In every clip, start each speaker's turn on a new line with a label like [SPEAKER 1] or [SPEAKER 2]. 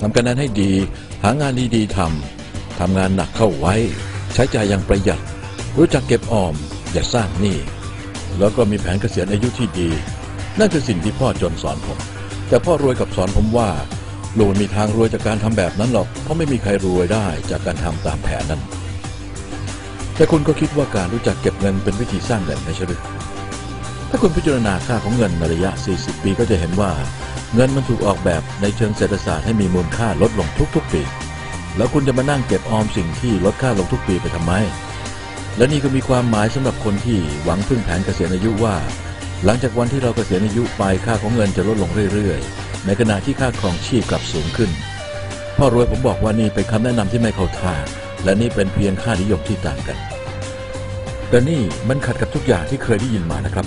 [SPEAKER 1] ทำการนั้นให้ดี หางานดีๆทำทำงานหนักเข้าไว้ ใช้จ่ายอย่างประหยัด รู้จักเก็บออม อย่าสร้างหนี้แล้วก็มีแผนเกษียณอายุที่ดี นั่นคือสิ่งที่พ่อจนสอนผม แต่พ่อรวยกับสอนผมว่าลูกมีทางรวยจากการทำแบบนั้นหรอก เพราะไม่มีใครรวยได้จากการทำตามแผนนั้น แต่คุณก็คิดว่าการรู้จักเก็บเงินเป็นวิธีสร้างเงินไม่ใช่หรือ ถ้าคุณพิจารณาค่าของเงินในระยะ 40 ปีก็จะเห็นว่า เงินมันถูกออกแบบในเชิงเศรษฐศาสตร์ให้มีมูลค่าลดลงทุกๆปี แล้วคุณจะมานั่งเก็บออมสิ่งที่ลดค่าลงทุกปีไปทำไม และนี่ก็มีความหมายสำหรับคนที่หวังพึ่งแผนเกษียณอายุว่า หลังจากวันที่เราเกษียณอายุไปค่าของเงินจะลดลงเรื่อยๆ ในขณะที่ค่าครองชีพกลับสูงขึ้นพ่อรวยผมบอกว่านี่เป็นคำแนะนำที่ไม่เข้าท่าและนี่เป็นเพียงค่านิยมที่ต่างกัน แต่นี่มันขัดกับทุกอย่างที่เคยได้ยินมานะครับ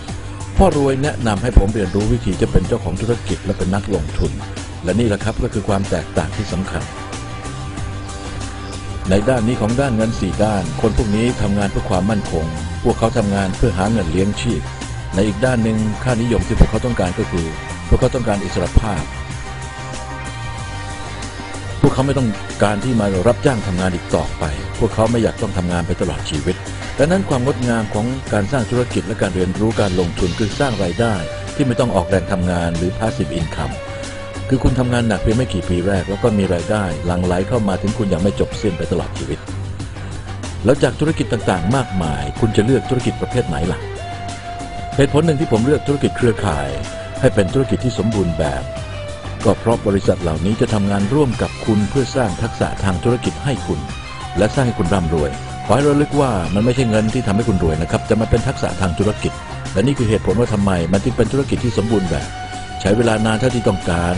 [SPEAKER 1] พ่อรวยแนะนำให้ผมเรียนรู้วิธีจะเป็นเจ้าของธุรกิจและเป็นนักลงทุน และนี่แหละครับก็คือความแตกต่างที่สำคัญ ในด้านนี้ของด้านเงินสี่ด้าน คนพวกนี้ทำงานเพื่อความมั่นคง พวกเขาทำงานเพื่อหาเงินเลี้ยงชีพ ในอีกด้านหนึ่งค่านิยมที่พวกเขาต้องการก็คือ พวกเขาต้องการอิสรภาพ พวกเขาไม่ต้องการที่มารับจ้างทำงานอีกต่อไป พวกเขาไม่อยากต้องทำงานไปตลอดชีวิตดังนั้นความงดงามของการสร้างธุรกิจและการเรียนรู้การลงทุนคือสร้างรายได้ ที่ไม่ต้องออกแรงทำงานหรือ passive income คือคุณทำงานหนักเพียงไม่กี่ปีแรก แล้วก็มีรายได้หลั่งไหลเข้ามาถึงคุณอย่างไม่จบสิ้นไปตลอดชีวิต แล้วจากธุรกิจต่างๆ มากมาย คุณจะเลือกธุรกิจประเภทไหนล่ะเหตุผลหนึ่งที่ผมเลือกธุรกิจเครือข่าย ให้เป็นธุรกิจที่สมบูรณ์แบบ ก็เพราะบริษัทเหล่านี้จะทำงานร่วมกับคุณเพื่อสร้างทักษะทางธุรกิจให้คุณ และสร้างให้คุณร่ำรวย ขอให้ระลึกว่ามันไม่ใช่เงินที่ทำให้คุณรวยนะครับแต่มันเป็นทักษะทางธุรกิจ และนี่คือเหตุผลว่าทำไมมันจึงเป็นธุรกิจที่สมบูรณ์แบบ ใช้เวลานานเท่าที่ต้องการ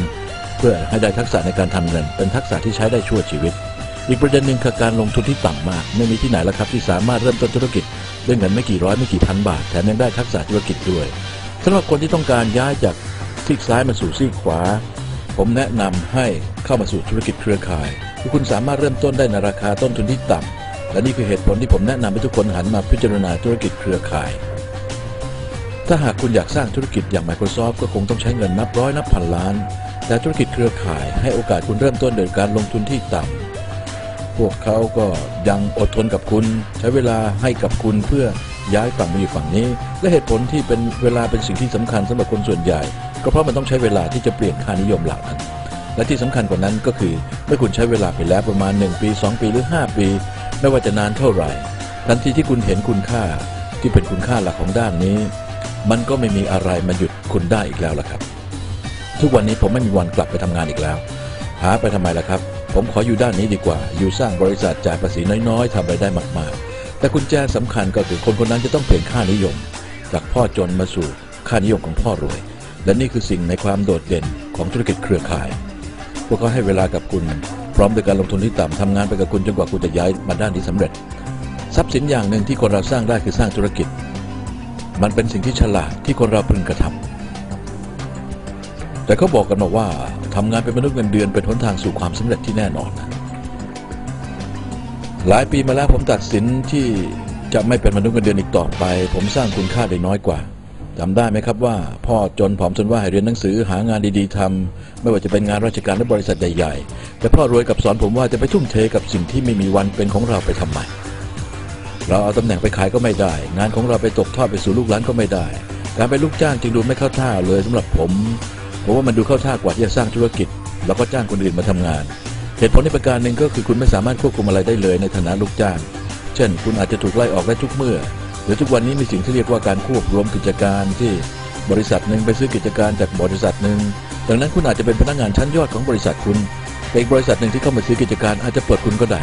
[SPEAKER 1] เพื่อให้ได้ทักษะในการทำเงิน เป็นทักษะที่ใช้ได้ชั่วชีวิต อีกประเด็นหนึ่งคือการลงทุนที่ต่ำมาก ไม่มีที่ไหนแล้วครับที่สามารถเริ่มต้นธุรกิจด้วยเงินไม่กี่ร้อยไม่กี่พันบาทแถมยังได้ทักษะธุรกิจด้วยสำหรับคนที่ต้องการย้ายจากซีกซ้ายมาสู่ซีกขวา ผมแนะนำให้เข้ามาสู่ธุรกิจเครือข่ายที่คุณสามารถเริ่มต้นได้ในราคาต้นทุนที่ต่ำและนี่คือเหตุผลที่ผมแนะนำให้ทุกคนหันมาพิจารณาธุรกิจเครือข่าย ถ้าหากคุณอยากสร้างธุรกิจอย่าง Microsoft ก็คงต้องใช้เงินนับร้อยนับพันล้าน แต่ธุรกิจเครือข่ายให้โอกาสคุณเริ่มต้นโดยการลงทุนที่ต่ำพวกเขาก็ยังอดทนกับคุณ ใช้เวลาให้กับคุณเพื่อย้ายฝั่งมาอยู่ฝั่งนี้ และเหตุผลที่เป็นเวลาเป็นสิ่งที่สำคัญสำหรับคนส่วนใหญ่ ก็เพราะมันต้องใช้เวลาที่จะเปลี่ยนค่านิยมเหล่านั้น และที่สำคัญกว่านั้นก็คือเมื่อคุณใช้เวลาไปแล้วประมาณ 1 ปี 2 ปีหรือ 5 ปี ไม่ว่าจะนานเท่าไหร่ ทันทีที่คุณเห็นคุณค่าที่เป็นคุณค่าหลักของด้านนี้ มันก็ไม่มีอะไรมาหยุดคุณได้อีกแล้วล่ะครับ ทุกวันนี้ผมไม่มีวันกลับไปทำงานอีกแล้ว หาไปทำไมล่ะครับ ผมขออยู่ด้านนี้ดีกว่า อยู่สร้างบริษัทจ่ายภาษีน้อยๆทำรายได้มากๆ แต่กุญแจสำคัญก็คือคนคนนั้นจะต้องเปลี่ยนค่านิยม จากพ่อจนมาสู่ค่านิยมของพ่อรวย และนี่คือสิ่งในความโดดเด่นของธุรกิจเครือข่าย พวกเขาให้เวลากับคุณ พร้อมด้วยการลงทุนที่ต่ำทำงานไปกับคุณจนกว่าคุณจะย้ายมาด้านที่สำเร็จ ทรัพย์สินอย่างหนึ่งที่คนเราสร้างได้คือสร้างธุรกิจ มันเป็นสิ่งที่ฉลาดที่คนเราพึงกระทำแต่เขาบอกกันมาว่าทำงานเป็นมนุษย์เงินเดือนเป็นหนทางสู่ความสำเร็จที่แน่นอน หลายปีมาแล้วผมตัดสินที่จะไม่เป็นมนุษย์เงินเดือนอีกต่อไป ผมสร้างคุณค่าได้น้อยกว่า จำได้ไหมครับว่า พ่อจนผอมจนว่าให้เรียนหนังสือหางานดีๆทำไม่ว่าจะเป็นงานราชการหรือบริษัทใหญ่ๆแต่พ่อรวยกับสอนผมว่าจะไปทุ่มเทกับสิ่งที่ไม่มีวันเป็นของเราไปทำไมเราเอาตำแหน่งไปขายก็ไม่ได้ งานของเราไปตกทอดไปสู่ลูกหลานก็ไม่ได้ การเป็นลูกจ้างจึงดูไม่เข้าท่าเลยสำหรับผมผมว่ามันดูเข้าท่ากว่าที่จะสร้างธุรกิจ แล้วก็จ้างคนอื่นมาทำงานเหตุผลในประการหนึ่งก็คือคุณไม่สามารถควบคุมอะไรได้เลยในฐานะลูกจ้าง เช่น คุณอาจจะถูกไล่ออกได้ทุกเมื่อ หรือทุกวันนี้มีสิ่งที่เรียกว่าการควบรวมกิจการที่บริษัทหนึ่งไปซื้อกิจการจากบริษัทหนึ่งดังนั้นคุณอาจจะเป็นพนักงานชั้นยอดของบริษัทคุณแต่อีกบริษัทหนึ่งที่เข้ามาซื้อกิจการอาจจะเปิดคุณก็ได้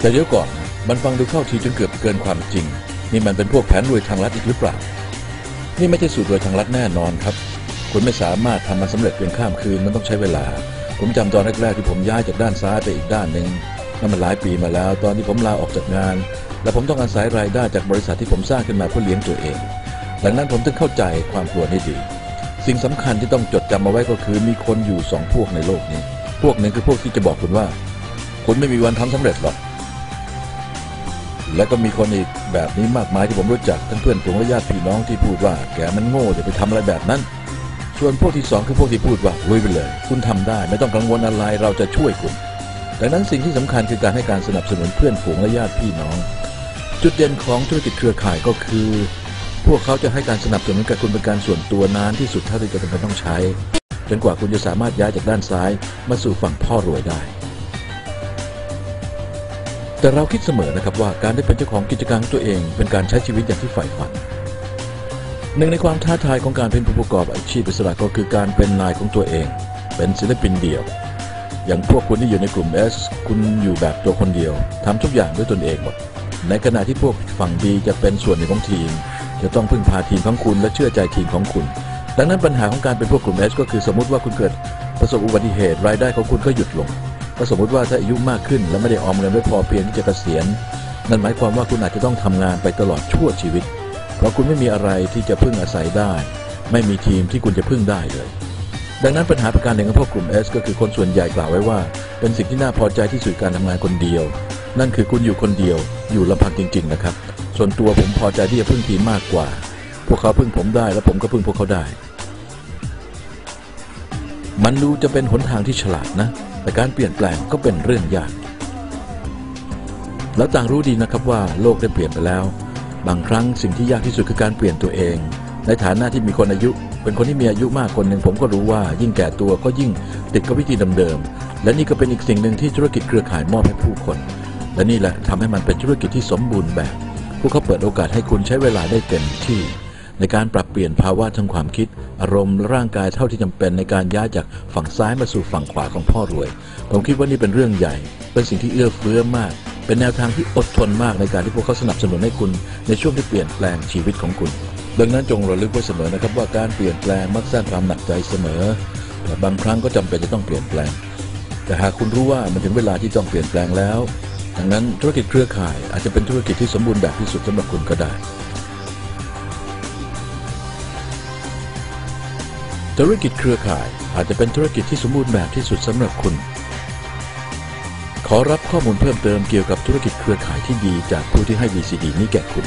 [SPEAKER 1] แต่เดี๋ยวก่อนมันฟังดูเข้าทีจนเกือบเกินความจริง นี่มันเป็นพวกแผนรวยทางลัดอีกหรือเปล่า นี่ไม่ใช่สูตรรวยทางลัดแน่นอนครับ คุณไม่สามารถทำมันสำเร็จเพียงข้ามคืนมันต้องใช้เวลา ผมจำตอนแรกๆที่ผมย้ายจากด้านซ้ายไปอีกด้านหนึ่ง นั่นมันหลายปีมาแล้ว ตอนที่ผมลาออกจากงาน และผมต้องอาศัยรายได้จากบริษัทที่ผมสร้างขึ้นมาเพื่อเลี้ยงตัวเอง ดังนั้นผมถึงเข้าใจความกลัวนี้ดี สิ่งสำคัญที่ต้องจดจำเอาไว้ก็คือมีคนอยู่สองพวกในโลกนี้ พวกหนึ่งคือพวกที่จะบอกคุณว่า คุณไม่มีวันทำสำเร็จหรอก และก็มีคนอีกแบบนี้มากมายที่ผมรู้จักทั้งเพื่อนฝูงและญาติพี่น้องที่พูดว่า แกมันโง่อย่าไปทำอะไรแบบนั้น ส่วนพวกที่สองคือพวกที่พูดว่าลุยไปเลย คุณทำได้ ไม่ต้องกังวลอะไรเราจะช่วยคุณ ดังนั้นสิ่งที่สำคัญคือการให้การสนับสนุนเพื่อนฝูงและญาติพี่น้อง จุดเด่นของธุรกิจเครือข่ายก็คือ พวกเขาจะให้การสนับสนุนกับคุณเป็นการส่วนตัวนานที่สุดเท่าที่จะจำเป็นต้องใช้จนกว่าคุณจะสามารถย้ายจากด้านซ้ายมาสู่ฝั่งพ่อรวยได้ แต่เราคิดเสมอนะครับว่าการได้เป็นเจ้าของกิจการตัวเอง เป็นการใช้ชีวิตอย่างที่ใฝ่ฝันหนึ่งในความท้าทายของการเป็นผู้ประกอบอาชีพอิสระก็คือการเป็นนายของตัวเอง เป็นศิลปินเดี่ยว อย่างพวกคุณที่อยู่ในกลุ่ม S คุณอยู่แบบตัวคนเดียวทำทุกอย่างด้วยตนเองหมด ในขณะที่พวกฝั่ง B จะเป็นส่วนหนึ่งของทีม จะต้องพึ่งพาทีมของคุณและเชื่อใจทีมของคุณ ดังนั้นปัญหาของการเป็นพวกกลุ่ม S ก็คือสมมติว่าคุณเกิดประสบอุบัติเหตุรายได้ของคุณก็หยุดลงก็สมมติว่าถ้าอายุมากขึ้น และไม่ได้ออมเงินไว้พอเพียงที่จะเกษียณนั่นหมายความว่าคุณอาจจะต้องทำงานไปตลอดชั่วชีวิต เพราะคุณไม่มีอะไรที่จะพึ่งอาศัยได้ ไม่มีทีมที่คุณจะพึ่งได้เลย ดังนั้นปัญหาประการหนึ่งของพวกกลุ่ม S ก็คือคนส่วนใหญ่กล่าวไว้ว่า เป็นสิ่งที่น่าพอใจที่สุดการทำงานคนเดียว นั่นคือคุณอยู่คนเดียว อยู่ลำพังจริง ๆ นะครับ ส่วนตัวผมพอใจที่จะพึ่งทีมมากกว่า พวกเขาพึ่งผมได้และผมก็พึ่งพวกเขาได้ มันดูจะเป็นหนทางที่ฉลาดนะ แต่การเปลี่ยนแปลงก็เป็นเรื่องยาก แล้วต่างรู้ดีนะครับว่าโลกได้เปลี่ยนไปแล้ว บางครั้งสิ่งที่ยากที่สุดคือการเปลี่ยนตัวเอง ในฐานะที่มีคนอายุ เป็นคนที่มีอายุมากคนหนึ่งผมก็รู้ว่ายิ่งแก่ตัวก็ยิ่งติดกับวิธีเดิมๆและนี่ก็เป็นอีกสิ่งหนึ่งที่ธุรกิจเครือข่ายมอบให้ผู้คน และนี่แหละทำให้มันเป็นธุรกิจที่สมบูรณ์แบบ พวกเขาเปิดโอกาสให้คุณใช้เวลาได้เต็มที่ ในการปรับเปลี่ยนภาวะทางความคิด อารมณ์และร่างกายเท่าที่จำเป็นในการย้ายจากฝั่งซ้ายมาสู่ฝั่งขวาของพ่อรวย ผมคิดว่านี่เป็นเรื่องใหญ่ เป็นสิ่งที่เอื้อเฟื้อมากเป็นแนวทางที่อดทนมากในการที่พวกเขาสนับสนุนให้คุณ ในช่วงที่เปลี่ยนแปลงชีวิตของคุณ ดังนั้นจงระลึกไว้เสมอนะครับว่าการเปลี่ยนแปลงมักสร้างความหนักใจเสมอ แต่บางครั้งก็จำเป็นจะต้องเปลี่ยนแปลง แต่หากคุณรู้ว่ามันถึงเวลาที่ต้องเปลี่ยนแปลงแล้วดังนั้นธุรกิจเครือข่ายอาจจะเป็นธุรกิจที่สมบูรณ์แบบที่สุดสำหรับคุณก็ได้ธุรกิจเครือข่ายอาจจะเป็นธุรกิจที่สมบูรณ์แบบที่สุดสำหรับคุณ ขอรับข้อมูลเพิ่มเติมเกี่ยวกับธุรกิจเครือข่ายที่ดีจากผู้ที่ให้ VCD นี้แก่คุณ